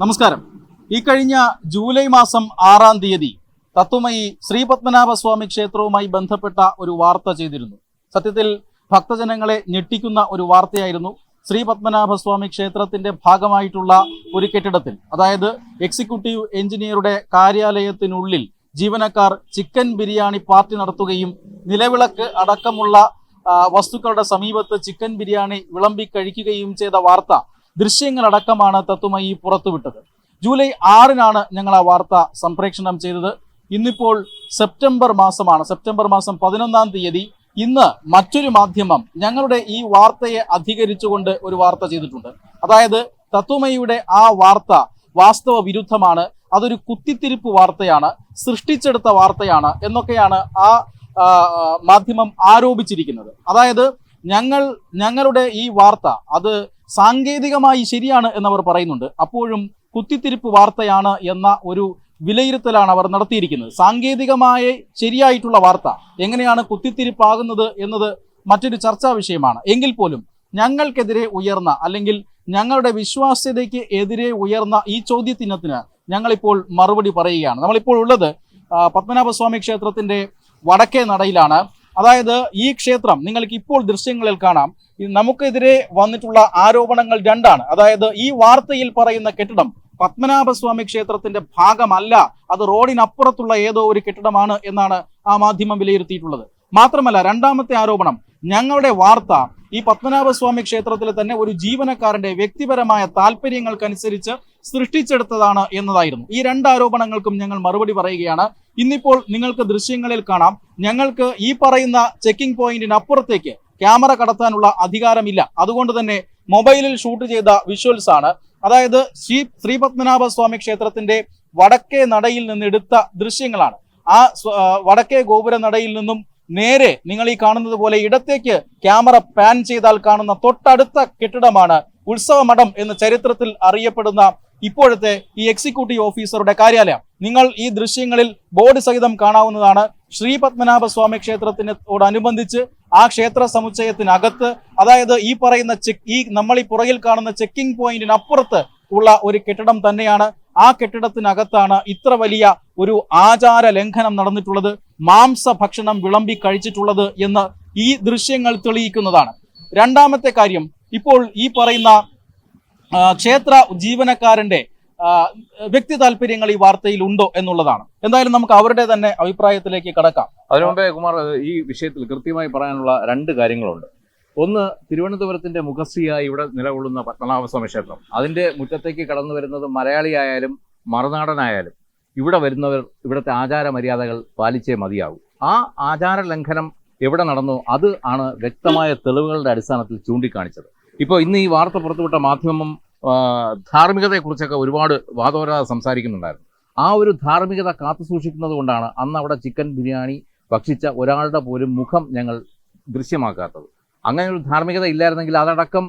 നമസ്കാരം. ഈ കഴിഞ്ഞ ജൂലൈ മാസം ആറാം തീയതി തത്വമയി ശ്രീ പത്മനാഭസ്വാമി ക്ഷേത്രവുമായി ബന്ധപ്പെട്ട ഒരു വാർത്ത ചെയ്തിരുന്നു. സത്യത്തിൽ ഭക്തജനങ്ങളെ ഞെട്ടിക്കുന്ന ഒരു വാർത്തയായിരുന്നു ശ്രീ പത്മനാഭസ്വാമി ക്ഷേത്രത്തിന്റെ ഭാഗമായിട്ടുള്ള ഒരു കെട്ടിടത്തിൽ. അതായത് എക്സിക്യൂട്ടീവ് എഞ്ചിനീയറുടെ കാര്യാലയത്തിനുള്ളിൽ ജീവനക്കാർ ചിക്കൻ ബിരിയാണി പാർട്ടി നടത്തുകയും നിലവിളക്ക് അടക്കമുള്ള വസ്തുക്കളുടെ സമീപത്ത് ചിക്കൻ ബിരിയാണി വിളമ്പി കഴിക്കുകയും ചെയ്ത വാർത്ത ദൃശ്യങ്ങളടക്കമാണ് തത്വമയി പുറത്തുവിട്ടത്. ജൂലൈ ആറിനാണ് ഞങ്ങൾ ആ വാർത്ത സംപ്രേക്ഷണം ചെയ്തത്. ഇന്നിപ്പോൾ സെപ്റ്റംബർ മാസമാണ്. സെപ്റ്റംബർ മാസം പതിനൊന്നാം തീയതി ഇന്ന് മറ്റൊരു മാധ്യമം ഞങ്ങളുടെ ഈ വാർത്തയെ അധികരിച്ചുകൊണ്ട് ഒരു വാർത്ത ചെയ്തിട്ടുണ്ട്. അതായത് തത്വമയിയുടെ ആ വാർത്ത വാസ്തവ വിരുദ്ധമാണ്. അതൊരു കുത്തിത്തിരിപ്പ് വാർത്തയാണ് സൃഷ്ടിച്ചെടുത്ത വാർത്തയാണ് എന്നൊക്കെയാണ് ആ, മാധ്യമം ആരോപിച്ചിരിക്കുന്നത്. അതായത് ഞങ്ങൾ ഞങ്ങളുടെ ഈ വാർത്ത അത് സാങ്കേതികമായി ശരിയാണ് എന്നവർ പറയുന്നുണ്ട്. അപ്പോഴും കുത്തിത്തിരിപ്പ് വാർത്തയാണ് എന്ന ഒരു വിലയിരുത്തലാണ് അവർ നടത്തിയിരിക്കുന്നത്. സാങ്കേതികമായി ശരിയായിട്ടുള്ള വാർത്ത എങ്ങനെയാണ് കുത്തിത്തിരിപ്പാകുന്നത് എന്നത് മറ്റൊരു ചർച്ചാ വിഷയമാണ്. എങ്കിൽ പോലും ഞങ്ങൾക്കെതിരെ ഉയർന്ന അല്ലെങ്കിൽ ഞങ്ങളുടെ വിശ്വാസ്യതയ്ക്ക് എതിരെ ഉയർന്ന ഈ ചോദ്യചിഹ്നത്തിന് ഞങ്ങളിപ്പോൾ മറുപടി പറയുകയാണ്. നമ്മളിപ്പോൾ ഉള്ളത് പത്മനാഭസ്വാമി ക്ഷേത്രത്തിന്റെ വടക്കേ നടയിലാണ്. അതായത് ഈ ക്ഷേത്രം നിങ്ങൾക്ക് ഇപ്പോൾ ദൃശ്യങ്ങളിൽ കാണാം. നമുക്കെതിരെ വന്നിട്ടുള്ള ആരോപണങ്ങൾ രണ്ടാണ്. അതായത് ഈ വാർത്തയിൽ പറയുന്ന കെട്ടിടം പത്മനാഭസ്വാമി ക്ഷേത്രത്തിന്റെ ഭാഗമല്ല അത് റോഡിനപ്പുറത്തുള്ള ഏതോ ഒരു കെട്ടിടമാണ് എന്നാണ് ആ മാധ്യമം വിലയിരുത്തിയിട്ടുള്ളത്. മാത്രമല്ല രണ്ടാമത്തെ ആരോപണം ഞങ്ങളുടെ വാർത്ത ഈ പത്മനാഭസ്വാമി ക്ഷേത്രത്തിലെ തന്നെ ഒരു ജീവനക്കാരന്റെ വ്യക്തിപരമായ താല്പര്യങ്ങൾക്കനുസരിച്ച് സൃഷ്ടിച്ചെടുത്തതാണ് എന്നതായിരുന്നു. ഈ രണ്ട് ആരോപണങ്ങൾക്കും ഞങ്ങൾ മറുപടി പറയുകയാണ്. ഇന്നിപ്പോൾ നിങ്ങൾക്ക് ദൃശ്യങ്ങളിൽ കാണാം. ഞങ്ങൾക്ക് ഈ പറയുന്ന ചെക്കിംഗ് പോയിന്റിനപ്പുറത്തേക്ക് ക്യാമറ കടത്താനുള്ള അധികാരമില്ല. അതുകൊണ്ട് തന്നെ മൊബൈലിൽ ഷൂട്ട് ചെയ്ത വിഷ്വൽസ് ആണ്. അതായത് ശ്രീ ശ്രീ പത്മനാഭ സ്വാമി ക്ഷേത്രത്തിന്റെ വടക്കേ നടയിൽ നിന്ന് എടുത്ത ദൃശ്യങ്ങളാണ്. ആ വടക്കേ ഗോപുര നടയിൽ നിന്നും നേരെ നിങ്ങൾ ഈ കാണുന്നത് പോലെ ഇടത്തേക്ക് ക്യാമറ പാൻ ചെയ്താൽ കാണുന്ന തൊട്ടടുത്ത കെട്ടിടമാണ് ഉത്സവമഠം എന്ന ചരിത്രത്തിൽ അറിയപ്പെടുന്ന ഇപ്പോഴത്തെ ഈ എക്സിക്യൂട്ടീവ് ഓഫീസറുടെ കാര്യാലയം. നിങ്ങൾ ഈ ദൃശ്യങ്ങളിൽ ബോർഡ് സഹിതം കാണാവുന്നതാണ്. ശ്രീ പത്മനാഭ സ്വാമി ക്ഷേത്രത്തിനോടനുബന്ധിച്ച് ആ ക്ഷേത്ര സമുച്ചയത്തിനകത്ത് അതായത് ഈ പറയുന്ന ചെക്ക് ഈ നമ്മൾ ഈ പുറകിൽ കാണുന്ന ചെക്കിംഗ് പോയിന്റിനപ്പുറത്ത് ഉള്ള ഒരു കെട്ടിടം തന്നെയാണ്. ആ കെട്ടിടത്തിനകത്താണ് ഇത്ര വലിയ ഒരു ആചാര ലംഘനം നടന്നിട്ടുള്ളത്. മാംസ ഭക്ഷണം വിളമ്പി കഴിച്ചിട്ടുള്ളത് എന്ന് ഈ ദൃശ്യങ്ങൾ തെളിയിക്കുന്നതാണ്. രണ്ടാമത്തെ കാര്യം ഇപ്പോൾ ഈ പറയുന്ന ക്ഷേത്ര ജീവനക്കാരന്റെ വ്യക്തി താല്പര്യങ്ങൾ ഈ വാർത്തയിൽ ഉണ്ടോ എന്നുള്ളതാണ്. എന്തായാലും നമുക്ക് അവരുടെ തന്നെ അഭിപ്രായത്തിലേക്ക് കടക്കാം. അതിനു മുമ്പേ കുമാർ ഈ വിഷയത്തിൽ കൃത്യമായി പറയാനുള്ള രണ്ട് കാര്യങ്ങളുണ്ട്. ഒന്ന് തിരുവനന്തപുരത്തിന്റെ മുഖസ്സിയായി ഇവിടെ നിലകൊള്ളുന്ന പത്മനാഭസ്വാമി ക്ഷേത്രം. അതിന്റെ മുറ്റത്തേക്ക് കടന്നു വരുന്നത് മലയാളിയായാലും മറുനാടനായാലും ഇവിടെ വരുന്നവർ ഇവിടുത്തെ ആചാര മര്യാദകൾ പാലിച്ചേ മതിയാകൂ ആ ആചാര ലംഘനം എവിടെ നടന്നു അത് ആണ് വ്യക്തമായ തെളിവുകളുടെ അടിസ്ഥാനത്തിൽ ചൂണ്ടിക്കാണിച്ചത്. ഇപ്പോൾ ഇന്ന് ഈ വാർത്ത പുറത്തുവിട്ട മാധ്യമം ധാർമ്മികതയെക്കുറിച്ചൊക്കെ ഒരുപാട് വാദോരാതെ സംസാരിക്കുന്നുണ്ടായിരുന്നു. ആ ഒരു ധാർമ്മികത കാത്തു സൂക്ഷിക്കുന്നത് കൊണ്ടാണ് അന്ന് അവിടെ ചിക്കൻ ബിരിയാണി ഭക്ഷിച്ച ഒരാളുടെ പോലും മുഖം ഞങ്ങൾ ദൃശ്യമാക്കാത്തത്. അങ്ങനെ ഒരു ധാർമ്മികത ഇല്ലായിരുന്നെങ്കിൽ അതടക്കം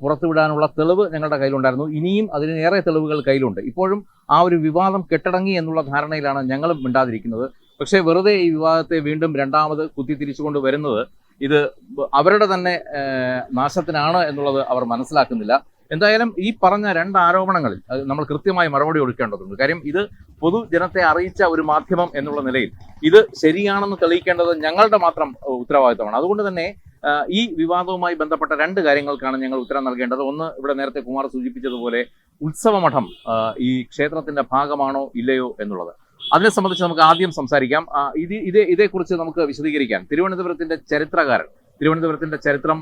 പുറത്തുവിടാനുള്ള തെളിവ് ഞങ്ങളുടെ കയ്യിലുണ്ടായിരുന്നു. ഇനിയും അതിനേറെ തെളിവുകൾ കയ്യിലുണ്ട്. ഇപ്പോഴും ആ ഒരു വിവാദം കെട്ടടങ്ങി എന്നുള്ള ധാരണയിലാണ് ഞങ്ങളും മിണ്ടാതിരിക്കുന്നത്. പക്ഷേ വെറുതെ ഈ വിവാദത്തെ വീണ്ടും രണ്ടാമത് കുത്തിത്തിരിച്ചുകൊണ്ട് വരുന്നത് ഇത് അവരുടെ തന്നെ നാശത്തിനാണ് എന്നുള്ളത് അവർ മനസ്സിലാക്കുന്നില്ല. എന്തായാലും ഈ പറഞ്ഞ രണ്ട് ആരോപണങ്ങളിൽ നമ്മൾ കൃത്യമായി മറുപടി കൊടുക്കേണ്ടതുണ്ട്. കാര്യം ഇത് പൊതുജനത്തെ അറിയിച്ച ഒരു മാധ്യമം എന്നുള്ള നിലയിൽ ഇത് ശരിയാണെന്ന് തെളിയിക്കേണ്ടത് ഞങ്ങളുടെ മാത്രം ഉത്തരവാദിത്തമാണ്. അതുകൊണ്ട് തന്നെ ഈ വിവാദവുമായി ബന്ധപ്പെട്ട രണ്ട് കാര്യങ്ങൾക്കാണ് ഞങ്ങൾ ഉത്തരം നൽകേണ്ടത്. ഒന്ന് ഇവിടെ നേരത്തെ കുമാർ സൂചിപ്പിച്ചതുപോലെ ഉത്സവമഠം ഈ ക്ഷേത്രത്തിന്റെ ഭാഗമാണോ ഇല്ലയോ എന്നുള്ളത്. അതിനെ സംബന്ധിച്ച് നമുക്ക് ആദ്യം സംസാരിക്കാം. ഇത് ഇത് ഇതേ ഇതേക്കുറിച്ച് നമുക്ക് വിശദീകരിക്കാം. തിരുവനന്തപുരത്തിന്റെ ചരിത്രകാരൻ തിരുവനന്തപുരത്തിന്റെ ചരിത്രം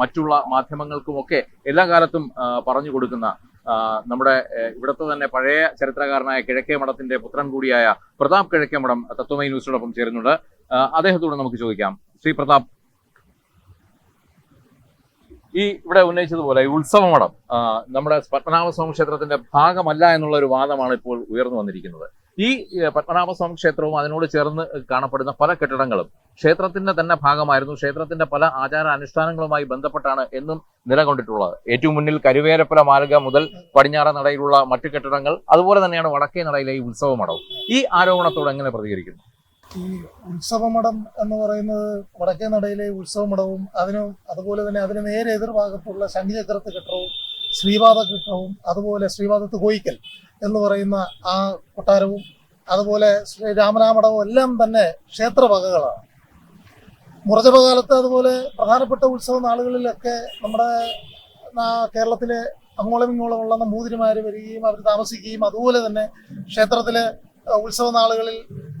മറ്റുള്ള മാധ്യമങ്ങൾക്കുമൊക്കെ എല്ലാ കാലത്തും പറഞ്ഞു കൊടുക്കുന്ന നമ്മുടെ ഇവിടുത്തെ തന്നെ പഴയ ചരിത്രകാരനായ കിഴക്കേ മഠത്തിന്റെ പുത്രൻ കൂടിയായ പ്രതാപ് കിഴക്കേ മഠം തത്വമൈ ന്യൂസിനോടൊപ്പം ചേരുന്നുണ്ട്. അദ്ദേഹത്തോട് നമുക്ക് ചോദിക്കാം. ശ്രീ പ്രതാപ് ഈ ഇവിടെ ഉന്നയിച്ചതുപോലെ ഈ ഉത്സവമഠം നമ്മുടെ പത്മനാഭസ്വാമി ക്ഷേത്രത്തിന്റെ ഭാഗമല്ല എന്നുള്ള ഒരു വാദമാണ് ഇപ്പോൾ ഉയർന്നു വന്നിരിക്കുന്നത്. ഈ പത്മനാഭസ്വാമി ക്ഷേത്രവും അതിനോട് ചേർന്ന് കാണപ്പെടുന്ന പല കെട്ടിടങ്ങളും ക്ഷേത്രത്തിന്റെ തന്നെ ഭാഗമായിരുന്നു. ക്ഷേത്രത്തിന്റെ പല ആചാര അനുഷ്ഠാനങ്ങളുമായി ബന്ധപ്പെട്ടാണ് എന്നും നിലകൊണ്ടിട്ടുള്ളത്. ഏറ്റവും മുന്നിൽ കരുവേരപ്പുല മാർഗ മുതൽ പടിഞ്ഞാറ നടയിലുള്ള മറ്റു കെട്ടിടങ്ങൾ അതുപോലെ തന്നെയാണ് വടക്കേ നടയിലെ ഈ ഉത്സവമഠവും. ഈ ആരോപണത്തോട് എങ്ങനെ പ്രതികരിക്കുന്നു? ഈ ഉത്സവമഠം എന്ന് പറയുന്നത് വടക്കേ നടയിലെ ഉത്സവമഠവും അതിനും അതുപോലെ തന്നെ അതിന് നേരെ എതിർഭാഗത്തുള്ള ശംഖചക്രത്ത് കെട്ടവും ശ്രീപാദ ഘട്ടവും അതുപോലെ ശ്രീപാദത്ത് കോയിക്കൽ എന്ന് പറയുന്ന ആ കൊട്ടാരവും അതുപോലെ ശ്രീ രാമനാമടവും എല്ലാം തന്നെ ക്ഷേത്രവകകളാണ് മുറജപകാലത്ത് അതുപോലെ പ്രധാനപ്പെട്ട ഉത്സവ നാളുകളിലൊക്കെ നമ്മുടെ കേരളത്തിലെ അങ്ങോളം ഇങ്ങോളമുള്ള നമ്പൂതിരിമാർ വരികയും അവർ താമസിക്കുകയും അതുപോലെ തന്നെ ക്ഷേത്രത്തിലെ ഉത്സവ നാളുകളിൽ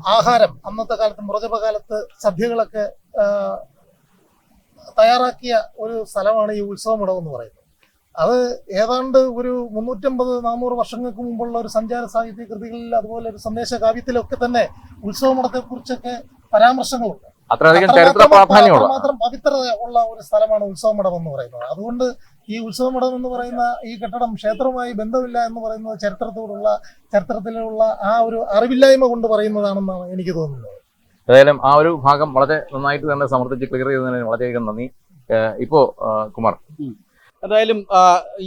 ആഹാരം അന്നത്തെ കാലത്ത് മുറജപകാലത്ത് സദ്യകളൊക്കെ തയ്യാറാക്കിയ ഒരു സ്ഥലമാണ് ഈ ഉത്സവമടം എന്ന് പറയുന്നത്. അത് ഏതാണ്ട് ഒരു മുന്നൂറ്റമ്പത് നാനൂറ് വർഷങ്ങൾക്ക് മുമ്പുള്ള ഒരു സഞ്ചാര സാഹിത്യ കൃതികളിൽ അതുപോലെ ഒരു സന്ദേശ കാവ്യത്തിലൊക്കെ തന്നെ ഉത്സവമടത്തെ കുറിച്ചൊക്കെ പരാമർശങ്ങളുണ്ട്. അത്രയധികം ചരിത്ര പ്രാധാന്യമുള്ള പവിത്രത ഉള്ള ഒരു സ്ഥലമാണ് ഉത്സവമഠം എന്ന് പറയുന്നത്. അതുകൊണ്ട് ഈ ഉത്സവമഠം എന്ന് പറയുന്ന ഈ കെട്ടിടം ക്ഷേത്രവുമായി ബന്ധമില്ല എന്ന് പറയുന്നത് ചരിത്രത്തോടുള്ള ചരിത്രത്തിലുള്ള ആ ഒരു അറിവില്ലായ്മ കൊണ്ട് പറയുന്നതാണെന്നാണ് എനിക്ക് തോന്നുന്നത്. ഏതായാലും ആ ഒരു ഭാഗം വളരെ നന്നായിട്ട് തന്നെ സമർത്ഥിച്ച് ക്ലിയർ ചെയ്തതിന് വളരെയധികം നന്ദി. ഇപ്പോ കുമാർ. എന്തായാലും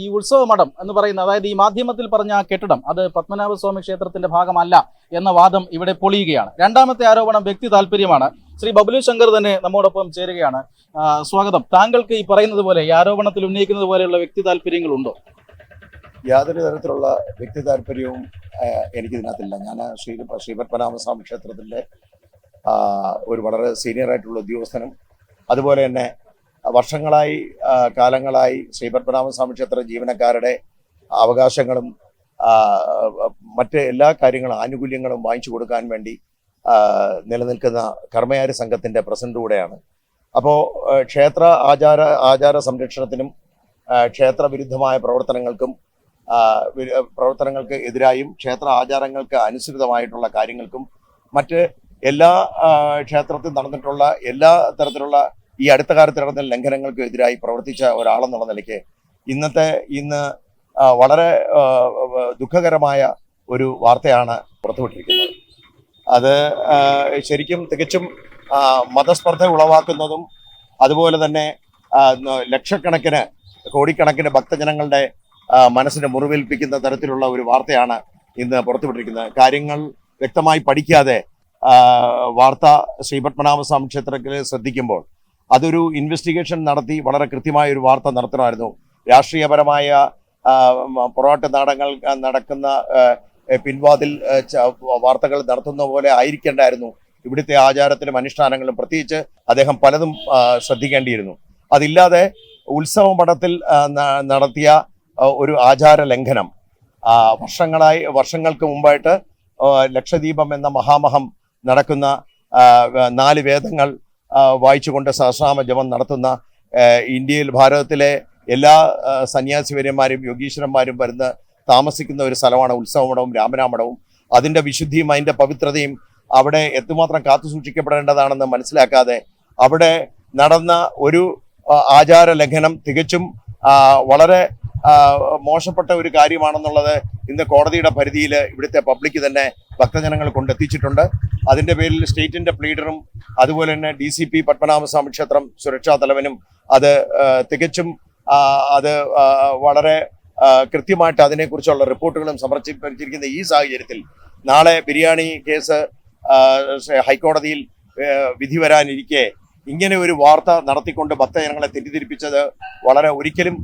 ഈ ഉത്സവ മഠം എന്ന് പറയുന്ന അതായത് ഈ മാധ്യമത്തിൽ പറഞ്ഞ ആ കെട്ടിടം അത് പത്മനാഭസ്വാമി ക്ഷേത്രത്തിന്റെ ഭാഗമല്ല എന്ന വാദം ഇവിടെ പൊളിയുകയാണ്. രണ്ടാമത്തെ ആരോപണം വ്യക്തി താല്പര്യമാണ് ശ്രീ ബബുലു ശങ്കർ തന്നെ നമ്മോടൊപ്പം ചേരുകയാണ്. സ്വാഗതം. താങ്കൾക്ക് ഈ പറയുന്നത് പോലെ ഈ ആരോപണത്തിൽ ഉന്നയിക്കുന്നത് പോലെയുള്ള വ്യക്തി താല്പര്യങ്ങളുണ്ടോ യാതൊരു തരത്തിലുള്ള വ്യക്തി താല്പര്യവും എനിക്കിതിനകത്തില്ല. ഞാൻ ശ്രീ ശ്രീ പത്മനാഭസ്വാമി ക്ഷേത്രത്തിന്റെ ഒരു വളരെ സീനിയർ ആയിട്ടുള്ള ഉദ്യോഗസ്ഥനും അതുപോലെ തന്നെ വർഷങ്ങളായി കാലങ്ങളായി കാലങ്ങളായി ശ്രീപത്മനാഭസ്വാമി ക്ഷേത്ര ജീവനക്കാരുടെ അവകാശങ്ങളും മറ്റ് എല്ലാ കാര്യങ്ങളും ആനുകൂല്യങ്ങളും വാങ്ങിച്ചു കൊടുക്കാൻ വേണ്ടി നിലനിൽക്കുന്ന കർമ്മയാരി സംഘത്തിന്റെ പ്രസിഡന്റ് കൂടെയാണ് അപ്പോൾ ക്ഷേത്ര ആചാര ആചാര സംരക്ഷണത്തിനും ക്ഷേത്ര വിരുദ്ധമായ പ്രവർത്തനങ്ങൾക്കും പ്രവർത്തനങ്ങൾക്ക് എതിരായും ക്ഷേത്ര ആചാരങ്ങൾക്ക് അനുസൃതമായിട്ടുള്ള കാര്യങ്ങൾക്കും മറ്റ് എല്ലാ ക്ഷേത്രത്തിൽ നടന്നിട്ടുള്ള എല്ലാ തരത്തിലുള്ള ഈ അടുത്ത കാലത്ത് നടന്ന ലംഘനങ്ങൾക്ക് എതിരായി പ്രവർത്തിച്ച ഒരാളെന്നുള്ള നിലയ്ക്ക് ഇന്നത്തെ ഇന്ന് വളരെ ദുഃഖകരമായ ഒരു വാർത്തയാണ് പുറത്തുവിട്ടിരിക്കുന്നത്. അത് ശരിക്കും തികച്ചും മതസ്പർദ്ധ ഉളവാക്കുന്നതും അതുപോലെ തന്നെ ലക്ഷക്കണക്കിന് കോടിക്കണക്കിന് ഭക്തജനങ്ങളുടെ മനസ്സിനെ മുറിവേൽപ്പിക്കുന്ന തരത്തിലുള്ള ഒരു വാർത്തയാണ് ഇന്ന് പുറത്തുവിട്ടിരിക്കുന്നത്. കാര്യങ്ങൾ വ്യക്തമായി പഠിക്കാതെ വാർത്ത ശ്രീപത്മനാഭസ്വാമി ക്ഷേത്രത്തിൽ ശ്രദ്ധിക്കുമ്പോൾ അതൊരു ഇൻവെസ്റ്റിഗേഷൻ നടത്തി വളരെ കൃത്യമായ ഒരു വാർത്ത നടത്തണമായിരുന്നു. രാഷ്ട്രീയപരമായ പൊറാട്ട് നാടങ്ങൾ നടക്കുന്ന പിൻവാതിൽ വാർത്തകൾ നടത്തുന്ന പോലെ ആയിരിക്കേണ്ടായിരുന്നു. ഇവിടുത്തെ ആചാരത്തിലും അനുഷ്ഠാനങ്ങളും പ്രത്യേകിച്ച് അദ്ദേഹം പലതും ശ്രദ്ധിക്കേണ്ടിയിരുന്നു. അതില്ലാതെ ഉത്സവ മഠത്തിൽ നടത്തിയ ഒരു ആചാര ലംഘനം വർഷങ്ങളായി വർഷങ്ങൾക്ക് മുമ്പായിട്ട് ലക്ഷദ്വീപം എന്ന മഹാമഹം നടക്കുന്ന നാല് വേദങ്ങൾ വായിച്ചുകൊണ്ട് സഹസ്രാമ ജപം നടത്തുന്ന ഇന്ത്യയിൽ ഭാരതത്തിലെ എല്ലാ സന്യാസിവര്യന്മാരും യോഗീശ്വരന്മാരും വരുന്ന താമസിക്കുന്ന ഒരു സ്ഥലമാണ് ഉത്സവമഠവും രാമനാമഠവും. അതിന്റെ വിശുദ്ധിയും അതിന്റെ പവിത്രതയും അവിടെ എത്രമാത്രം കാത്തു സൂക്ഷിക്കപ്പെടേണ്ടതാണെന്ന് മനസ്സിലാക്കാതെ അവിടെ നടന്ന ഒരു ആചാര ലംഘനം തികച്ചും വളരെ മോശപ്പെട്ട ഒരു കാര്യമാണെന്നുള്ളത് ഇന്ന് കോടതിയുടെ പരിധിയിൽ ഇവിടുത്തെ പബ്ലിക് തന്നെ ഭക്തജനങ്ങൾ കൊണ്ടെത്തിച്ചിട്ടുണ്ട്. അതിന്റെ പേരിൽ സ്റ്റേറ്റിന്റെ പ്ലീഡറും അതുപോലെ തന്നെ ഡി സി പി പത്മനാഭസ്വാമി ക്ഷേത്രം സുരക്ഷാ തലവനും അത് തികച്ചും അത് വളരെ കൃത്യമായിട്ട് അതിനെക്കുറിച്ചുള്ള റിപ്പോർട്ടുകളും സമർപ്പിച്ചിരിക്കുന്ന ഈ സാഹചര്യത്തിൽ നാളെ ബിരിയാണി കേസ് ഹൈക്കോടതിയിൽ വിധി വരാനിരിക്കെ ഇങ്ങനെ ഒരു വാർത്ത നടത്തിക്കൊണ്ട് ഭക്തജനങ്ങളെ തെറ്റിദ്ധരിപ്പിച്ചത് വളരെ ഒരിക്കലും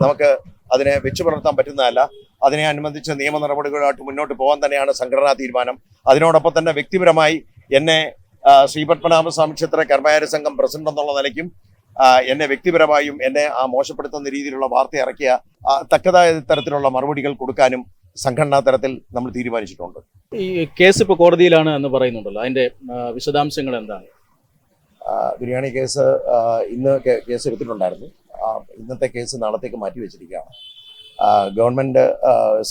നമുക്ക് അതിനെ വെച്ചു പുലർത്താൻ പറ്റുന്നതല്ല. അതിനെ അനുബന്ധിച്ച് നിയമ നടപടികളുമായിട്ട് മുന്നോട്ട് പോകാൻ തന്നെയാണ് സംഘടനാ തീരുമാനം. അതിനോടൊപ്പം തന്നെ വ്യക്തിപരമായി എന്നെ ശ്രീ ശ്രീപത്മനാഭസ്വാമി ക്ഷേത്ര കർമ്മകാര്യ സംഘം പ്രസിഡന്റ് എന്നുള്ള നിലയ്ക്കും എന്നെ വ്യക്തിപരമായും എന്നെ ആ മോശപ്പെടുത്തുന്ന രീതിയിലുള്ള വാർത്ത ഇറക്കിയ തക്കതായ തരത്തിലുള്ള മറുപടികൾ കൊടുക്കാനും സംഘടനാ തലത്തിൽ നമ്മൾ തീരുമാനിച്ചിട്ടുണ്ട്. ഈ കേസ് ഇപ്പോൾ കോടതിയിലാണ് എന്ന് പറയുന്നുണ്ടല്ലോ. അതിന്റെ വിശദാംശങ്ങൾ എന്താണ്? ബിരിയാണി കേസ് ഇന്ന് കേസ് എടുത്തിട്ടുണ്ടായിരുന്നു. ഇന്നത്തെ കേസ് നാളത്തേക്ക് മാറ്റി വെച്ചിരിക്കുകയാണ്. ഗവൺമെന്റ്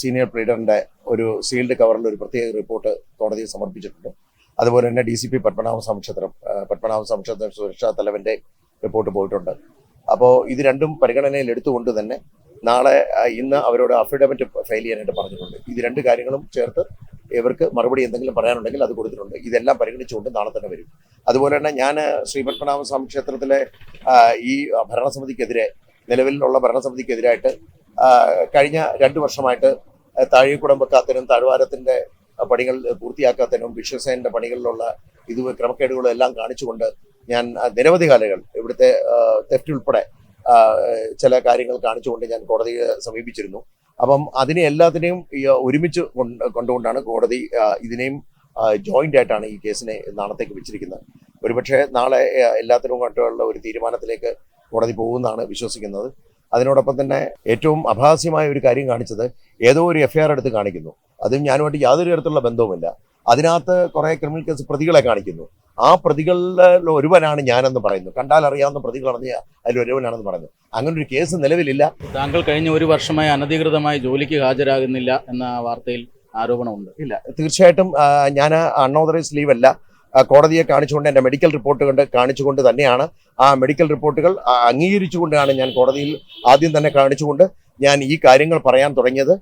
സീനിയർ പ്ലീഡറിന്റെ ഒരു സീൽഡ് കവറിൽ ഒരു പ്രത്യേക റിപ്പോർട്ട് കോടതിയിൽ സമർപ്പിച്ചിട്ടുണ്ട്. അതുപോലെ തന്നെ ഡി സി പി പത്മനാഭ സംക്ഷേത്രം പത്മനാഭ സംക്ഷേത്ര സുരക്ഷാ തലവന്റെ റിപ്പോർട്ട് പോയിട്ടുണ്ട്. അപ്പോൾ ഇത് രണ്ടും പരിഗണനയിൽ എടുത്തുകൊണ്ട് തന്നെ നാളെ ഇന്ന് അവരോട് അഫിഡവിറ്റ് ഫയൽ ചെയ്യാനായിട്ട് പറഞ്ഞിട്ടുണ്ട്. ഇത് രണ്ട് കാര്യങ്ങളും ചേർത്ത് ഇവർക്ക് മറുപടി എന്തെങ്കിലും പറയാനുണ്ടെങ്കിൽ അത് കൊടുത്തിട്ടുണ്ട്. ഇതെല്ലാം പരിഗണിച്ചുകൊണ്ട് നാളെ തന്നെ വരും. അതുപോലെ തന്നെ ഞാൻ ശ്രീപത്മനാഭ സ്വാമി ക്ഷേത്രത്തിലെ ഈ ഭരണസമിതിക്കെതിരെ നിലവിലുള്ള ഭരണസമിതിക്കെതിരായിട്ട് കഴിഞ്ഞ രണ്ട് വർഷമായിട്ട് താഴേക്കുടമ്പക്കാത്തനും താഴ്വാരത്തിന്റെ പണികൾ പൂർത്തിയാക്കാത്തതിനും വിശ്വസേനന്റെ പണികളിലുള്ള ഇത് ക്രമക്കേടുകളും എല്ലാം കാണിച്ചുകൊണ്ട് ഞാൻ നിരവധി കാലങ്ങൾ ഇവിടുത്തെ തെഫ്റ്റ് ഉൾപ്പെടെ ചില കാര്യങ്ങൾ കാണിച്ചുകൊണ്ട് ഞാൻ കോടതിയെ സമീപിച്ചിരുന്നു. അപ്പം അതിനെ എല്ലാത്തിനെയും ഒരുമിച്ച് കൊണ്ട് കൊണ്ടുകൊണ്ടാണ് കോടതി ഇതിനെയും ജോയിന്റ് ആയിട്ടാണ് ഈ കേസിനെ നാളത്തേക്ക് വെച്ചിരിക്കുന്നത്. ഒരുപക്ഷെ നാളെ എല്ലാത്തിനും കൊണ്ടുള്ള ഒരു തീരുമാനത്തിലേക്ക് കോടതി പോകുമെന്നാണ് വിശ്വസിക്കുന്നത്. അതിനോടൊപ്പം തന്നെ ഏറ്റവും അഭാസ്യമായ ഒരു കാര്യം കാണിച്ചത് ഏതോ ഒരു എഫ്ഐആർ എടുത്ത് കാണിക്കുന്നു. അതും ഞാനുമായിട്ട് യാതൊരു തരത്തിലുള്ള ബന്ധവുമില്ല. അതിനകത്ത് കുറേ ക്രിമിനൽ കേസ് പ്രതികളെ കാണിക്കുന്നു. ആ പ്രതികളിൽ ഒരുവനാണ് ഞാനെന്ന് പറയുന്നു. കണ്ടാൽ അറിയാവുന്ന പ്രതികളാണെന്ന് അതിൽ ഒരുവനാണെന്ന് പറയുന്നു. അങ്ങനെ ഒരു കേസ് നിലവിലില്ല. താങ്കൾ കഴിഞ്ഞ ഒരു വർഷമായി അനധികൃതമായി ജോലിക്ക് ഹാജരാകുന്നില്ല എന്ന വാർത്തയിൽ ആരോപണമുണ്ട്. ഇല്ല. തീർച്ചയായിട്ടും ഞാൻ അൺഓതറൈസ് ലീവ് അല്ല കോടതിയെ കാണിച്ചുകൊണ്ട് എന്റെ മെഡിക്കൽ റിപ്പോർട്ട് കൊണ്ട് കാണിച്ചുകൊണ്ട് തന്നെയാണ് ആ മെഡിക്കൽ റിപ്പോർട്ടുകൾ അംഗീകരിച്ചുകൊണ്ടാണ് ഞാൻ കോടതിയിൽ ആദ്യം തന്നെ കാണിച്ചുകൊണ്ട് ഞാൻ ഈ കാര്യങ്ങൾ പറയാൻ തുടങ്ങിയത്.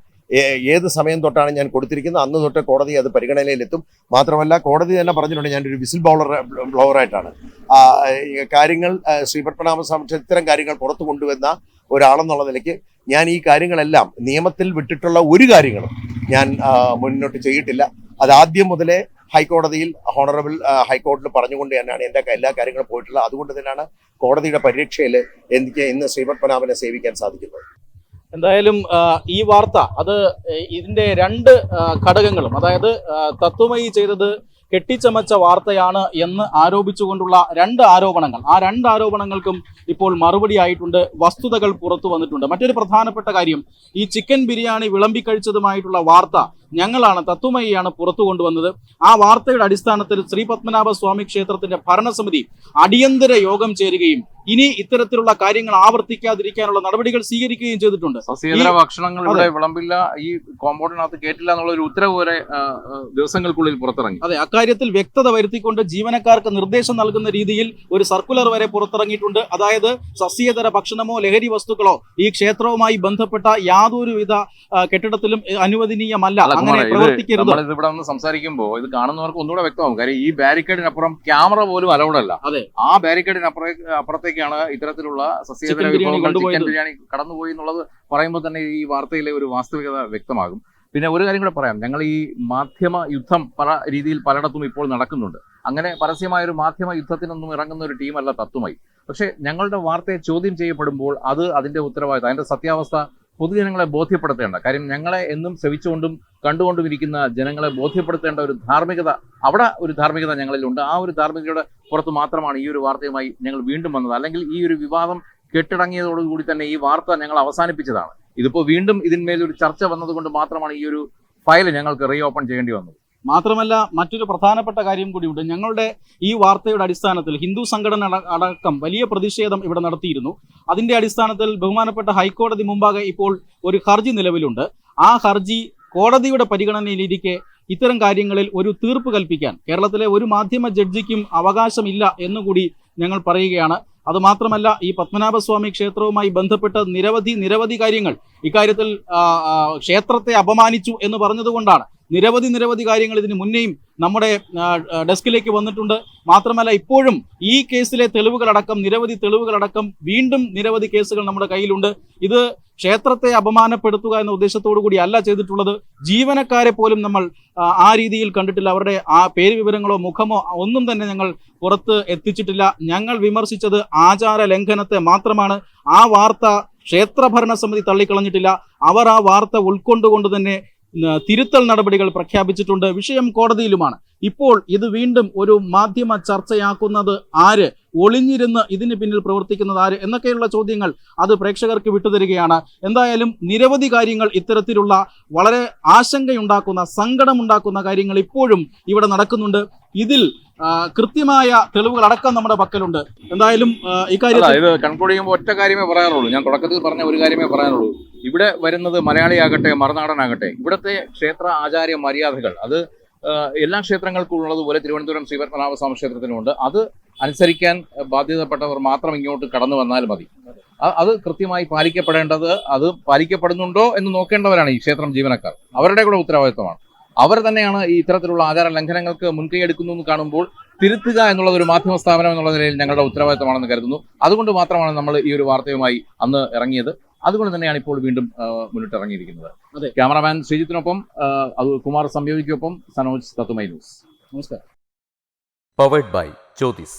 ഏത് സമയം തൊട്ടാണ് ഞാൻ കൊടുത്തിരിക്കുന്നത്? അന്ന് തൊട്ട് കോടതി അത് പരിഗണനയിലെത്തും. മാത്രമല്ല കോടതി തന്നെ പറഞ്ഞിട്ടുണ്ട് ഞാനൊരു വിസിൽ ബൗളർ ബ്ലോവറായിട്ടാണ്. കാര്യങ്ങൾ ശ്രീ പത്മനാഭസ്വാമി ഇത്തരം കാര്യങ്ങൾ പുറത്തു കൊണ്ടുവന്ന ഒരാളെന്നുള്ള നിലയ്ക്ക് ഞാൻ ഈ കാര്യങ്ങളെല്ലാം നിയമത്തിൽ വിട്ടിട്ടുള്ള ഒരു കാര്യങ്ങളും ഞാൻ മുന്നോട്ട് ചെയ്തിട്ടില്ല. അത് ആദ്യം മുതലേ ഹൈക്കോടതിയിൽ ഹോണറബിൾ ഹൈക്കോടതിയിൽ പറഞ്ഞുകൊണ്ട് തന്നെയാണ് എന്റെ എല്ലാ കാര്യങ്ങളും പോയിട്ടുള്ളത്. അതുകൊണ്ട് തന്നെയാണ് കോടതിയുടെ പരീക്ഷയിൽ എനിക്ക് ഇന്ന് ശ്രീപത്മനാഭനെ സേവിക്കാൻ സാധിക്കുന്നത്. എന്തായാലും ഈ വാർത്ത അത് ഇതിന്റെ രണ്ട് ഘടകങ്ങളും അതായത് തത്വമയി ചെയ്തത് കെട്ടിച്ചമച്ച വാർത്തയാണ് എന്ന് ആരോപിച്ചുകൊണ്ടുള്ള രണ്ട് ആരോപണങ്ങൾ. ആ രണ്ട് ആരോപണങ്ങൾക്കും ഇപ്പോൾ മറുപടി ആയിട്ടുണ്ട്. വസ്തുതകൾ പുറത്തു വന്നിട്ടുണ്ട്. മറ്റൊരു പ്രധാനപ്പെട്ട കാര്യം ഈ ചിക്കൻ ബിരിയാണി വിളമ്പിക്കഴിച്ചതുമായിട്ടുള്ള വാർത്ത ഞങ്ങളാണ് തത്വമയിയാണ് പുറത്തു കൊണ്ടുവന്നത്. ആ വാർത്തയുടെ അടിസ്ഥാനത്തിൽ ശ്രീ പത്മനാഭ സ്വാമി ക്ഷേത്രത്തിന്റെ ഭരണസമിതി അടിയന്തര യോഗം ചേരുകയും ഇനി ഇത്തരത്തിലുള്ള കാര്യങ്ങൾ ആവർത്തിക്കാതിരിക്കാനുള്ള നടപടികൾ സ്വീകരിക്കുകയും ചെയ്തിട്ടുണ്ട്. സസ്യേതര ഭക്ഷണങ്ങൾ ഇവിടെ വിളമ്പില്ല ഈ കോമ്പൗണ്ടിനകത്ത് കേട്ടില്ല എന്നുള്ള ഒരു ഉത്തരവ് വരെ ദിവസങ്ങൾക്കുള്ളിൽ പുറത്തിറങ്ങി. അതെ അക്കാര്യത്തിൽ വ്യക്തത വരുത്തിക്കൊണ്ട് ജീവനക്കാർക്ക് നിർദ്ദേശം നൽകുന്ന രീതിയിൽ ഒരു സർക്കുലർ വരെ പുറത്തിറങ്ങിയിട്ടുണ്ട്. അതായത് സസ്യേതര ഭക്ഷണമോ ലഹരി വസ്തുക്കളോ ഈ ക്ഷേത്രവുമായി ബന്ധപ്പെട്ട യാതൊരുവിധ കെട്ടിടത്തിലും അനുവദനീയമല്ല. അങ്ങനെ പ്രവർത്തിക്കരുത്? ഇവിടെ ഒന്ന് സംസാരിക്കുമ്പോൾ ഇത് കാണുന്നവർക്ക് ഒന്നുകൂടെ വ്യക്തമാകും കാര്യം ഈ ബാരിക്കേഡിനപ്പുറം ക്യാമറ പോലും അലൗഡ് അല്ല. ആ ബാരിക്കേഡിനപ്പുറേ അപ്പുറത്തേക്കാണ് ഇത്തരത്തിലുള്ള സസ്യേതര വിഭവങ്ങൾ ചിക്കൻ ബിരിയാണി കടന്നുപോയി എന്നുള്ളത് പറയുമ്പോൾ തന്നെ ഈ വാർത്തയിലെ ഒരു വാസ്തവികത വ്യക്തമാകും. പിന്നെ ഒരു കാര്യം കൂടെ പറയാം. ഞങ്ങൾ ഈ മാധ്യമ യുദ്ധം പല രീതിയിൽ പലയിടത്തും ഇപ്പോൾ നടക്കുന്നുണ്ട്. അങ്ങനെ പരസ്യമായ ഒരു മാധ്യമ യുദ്ധത്തിനൊന്നും ഇറങ്ങുന്ന ഒരു ടീമല്ല തത്വമായി. പക്ഷേ ഞങ്ങളുടെ വാർത്തയെ ചോദ്യം ചെയ്യപ്പെടുമ്പോൾ അത് അതിന്റെ ഉത്തരവാദിത്തം അതിന്റെ സത്യാവസ്ഥ പൊതുജനങ്ങളെ ബോധ്യപ്പെടുത്തേണ്ട. കാര്യം ഞങ്ങളെ എന്നും ശ്രവിച്ചുകൊണ്ടും കണ്ടുകൊണ്ടും ഇരിക്കുന്ന ജനങ്ങളെ ബോധ്യപ്പെടുത്തേണ്ട ഒരു ധാർമ്മികത അവിടെ ഒരു ധാർമ്മികത ഞങ്ങളിലുണ്ട്. ആ ഒരു ധാർമ്മികതയുടെ പുറത്ത് മാത്രമാണ് ഈ ഒരു വാർത്തയുമായി ഞങ്ങൾ വീണ്ടും വന്നത്. അല്ലെങ്കിൽ ഈ ഒരു വിവാദം കെട്ടിടങ്ങിയതോടുകൂടി തന്നെ ഈ വാർത്ത ഞങ്ങൾ അവസാനിപ്പിച്ചതാണ്. ഇതിപ്പോൾ വീണ്ടും ഇതിന്മേൽ ഒരു ചർച്ച വന്നതുകൊണ്ട് മാത്രമാണ് ഈ ഒരു ഫയൽ ഞങ്ങൾക്ക് റീ ഓപ്പൺ ചെയ്യേണ്ടി വന്നത്. മാത്രമല്ല മറ്റൊരു പ്രധാനപ്പെട്ട കാര്യം കൂടിയുണ്ട്. ഞങ്ങളുടെ ഈ വാർത്തയുടെ അടിസ്ഥാനത്തിൽ ഹിന്ദു സംഘടന അടക്കം വലിയ പ്രതിഷേധം ഇവിടെ നടത്തിയിരുന്നു. അതിന്റെ അടിസ്ഥാനത്തിൽ ബഹുമാനപ്പെട്ട ഹൈക്കോടതി മുമ്പാകെ ഇപ്പോൾ ഒരു ഹർജി നിലവിലുണ്ട്. ആ ഹർജി കോടതിയുടെ പരിഗണനയിലിരിക്കെ ഇത്തരം കാര്യങ്ങളിൽ ഒരു തീർപ്പ് കൽപ്പിക്കാൻ കേരളത്തിലെ ഒരു മാധ്യമ ജഡ്ജിക്കും അവകാശമില്ല എന്നുകൂടി ഞങ്ങൾ പറയുകയാണ്. അതുമാത്രമല്ല ഈ പത്മനാഭസ്വാമി ക്ഷേത്രവുമായി ബന്ധപ്പെട്ട നിരവധി നിരവധി കാര്യങ്ങൾ ഇക്കാര്യത്തിൽ ക്ഷേത്രത്തെ അപമാനിച്ചു എന്ന് പറഞ്ഞതുകൊണ്ടാണ്. നിരവധി നിരവധി കാര്യങ്ങൾ ഇതിന് മുന്നേയും നമ്മുടെ ഡെസ്കിലേക്ക് വന്നിട്ടുണ്ട്. മാത്രമല്ല ഇപ്പോഴും ഈ കേസിലെ തെളിവുകളടക്കം നിരവധി തെളിവുകളടക്കം വീണ്ടും നിരവധി കേസുകൾ നമ്മുടെ കയ്യിലുണ്ട്. ഇത് ക്ഷേത്രത്തെ അപമാനപ്പെടുത്തുക എന്ന ഉദ്ദേശത്തോടു കൂടി അല്ല ചെയ്തിട്ടുള്ളത്. ജീവനക്കാരെ പോലും നമ്മൾ ആ, രീതിയിൽ കണ്ടിട്ടില്ല. അവരുടെ ആ പേര് വിവരങ്ങളോ മുഖമോ ഒന്നും തന്നെ ഞങ്ങൾ പുറത്ത് എത്തിച്ചിട്ടില്ല. ഞങ്ങൾ വിമർശിച്ചത് ആചാര ലംഘനത്തെ മാത്രമാണ്. ആ വാർത്ത ക്ഷേത്ര ഭരണസമിതി തള്ളിക്കളഞ്ഞിട്ടില്ല. അവർ ആ വാർത്ത ഉൾക്കൊണ്ടുകൊണ്ട് തന്നെ തിരുത്തൽ നടപടികൾ പ്രഖ്യാപിച്ചിട്ടുണ്ട്. വിഷയം കോടതിയിലുമാണ്. ഇപ്പോൾ ഇത് വീണ്ടും ഒരു മാധ്യമ ചർച്ചയാക്കുന്നത് ആര്? ഒളിഞ്ഞിരുന്ന് ഇതിന് പിന്നിൽ പ്രവർത്തിക്കുന്നത് ആര്? എന്നൊക്കെയുള്ള ചോദ്യങ്ങൾ അത് പ്രേക്ഷകർക്ക് വിട്ടുതരികയാണ് എന്തായാലും നിരവധി കാര്യങ്ങൾ ഇത്തരത്തിലുള്ള വളരെ ആശങ്കയുണ്ടാക്കുന്ന സങ്കടമുണ്ടാക്കുന്ന കാര്യങ്ങൾ ഇപ്പോഴും ഇവിടെ നടക്കുന്നുണ്ട്. ഇതിൽ കൃത്യമായ തെളിവുകൾ അടക്കം നമ്മുടെ പക്കലുണ്ട്. എന്തായാലും ഇക്കാര്യം ഇക്കാര്യത്തിൽ ഇത് കൺക്ലൂഡ് ചെയ്യുമ്പോൾ ഒറ്റ കാര്യമേ പറയാനുള്ളൂ ഞാൻ തുടക്കത്തിൽ പറഞ്ഞ ഒരു കാര്യമേ പറയാനുള്ളൂ ഇവിടെ വരുന്നത് മലയാളിയാകട്ടെ മറുനാടനാകട്ടെ ഇവിടുത്തെ ക്ഷേത്ര ആചാര്യ മര്യാദകൾ. അത് എല്ലാ ക്ഷേത്രങ്ങൾക്കും ഉള്ളതുപോലെ തിരുവനന്തപുരം ശ്രീപത്മനാഭസ്വാമി ക്ഷേത്രത്തിനുമുണ്ട്. അത് അനുസരിക്കാൻ ബാധ്യതപ്പെട്ടവർ മാത്രം ഇങ്ങോട്ട് കടന്നു വന്നാൽ മതി. അത് കൃത്യമായി പാലിക്കപ്പെടേണ്ടത് അത് പാലിക്കപ്പെടുന്നുണ്ടോ എന്ന് നോക്കേണ്ടവരാണ് ഈ ക്ഷേത്രം ജീവനക്കാർ. അവരുടെ കൂടെ ഉത്തരവാദിത്തമാണ് അവർ തന്നെയാണ് ഈ ഇത്തരത്തിലുള്ള ആചാര ലംഘനങ്ങൾക്ക് മുൻകൈ എടുക്കുന്നു എന്ന് കാണുമ്പോൾ തിരുത്തുക എന്നുള്ളത് ഒരു മാധ്യമ സ്ഥാപനം എന്നുള്ള നിലയിൽ ഞങ്ങളുടെ ഉത്തരവാദിത്തമാണെന്ന് കരുതുന്നു. അതുകൊണ്ട് മാത്രമാണ് നമ്മൾ ഈ ഒരു വാർത്തയുമായി അന്ന് ഇറങ്ങിയത്. അതുകൊണ്ട് തന്നെയാണ് ഇപ്പോൾ വീണ്ടും ആ, മുന്നിട്ട് ഇറങ്ങിയിരിക്കുന്നത് അതെ. ക്യാമറാമാൻ ശ്രീജിത്തിനൊപ്പം കുമാർ സംയോജിക്കൊപ്പം സനോജ് തത്തുമൈ ന്യൂസ്. നമസ്കാരം. Powered by Jyothis